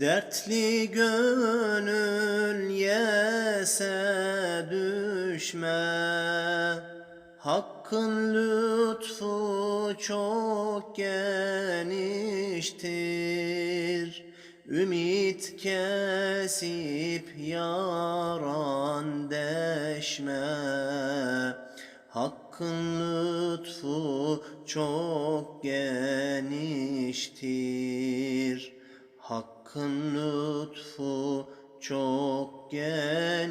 Dertli gönül yese düşme Hakkın lütfu çok geniştir. Ümit kesip yaran deşme Hakkın lütfu çok geniştir Hakkın lütfu çok geniştir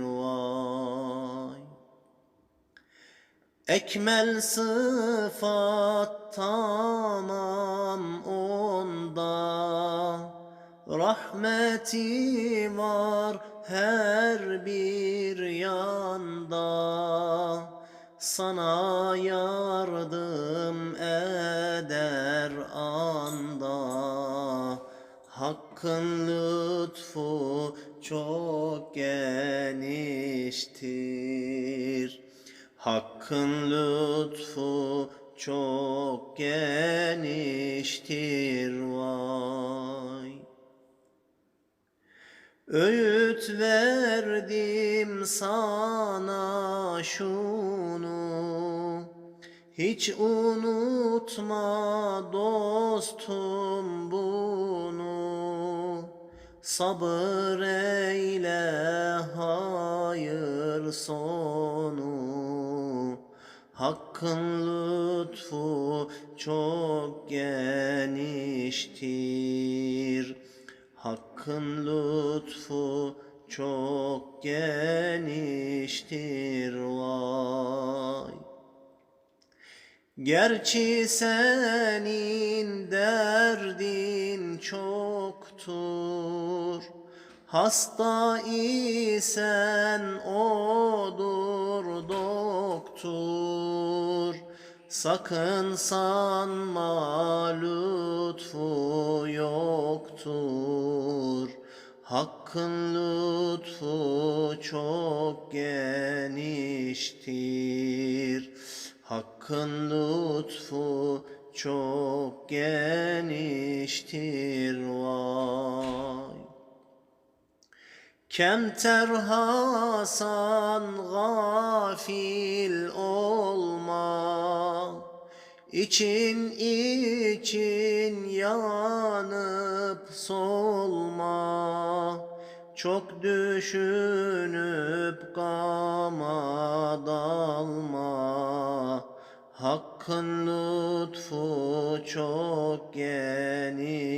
vay. Ekmel sıfat tamam onda Rahmeti var her bir yanda. Sana yardım eder Hakkın lütfu çok geniştir. Hakkın lütfu çok geniştir vay. Öğüt verdim sana şunu Hiç unutma dostum bunu Sabır eyle hayır sonu. Hakkın lütfu çok geniştir. Hakkın lütfu çok geniştir vay. Gerçi senin derdin çoktur Hasta isen odur doktor. Sakın sanma lütfu yoktur. Hakkın lütfu çok geniştir. Hakkın lütfu çok geniştir vay. Kemter Hasan gafil olma. İçin için yanıp solma. Çok düşünüp gama dalma Hakkın lütfu çok geniş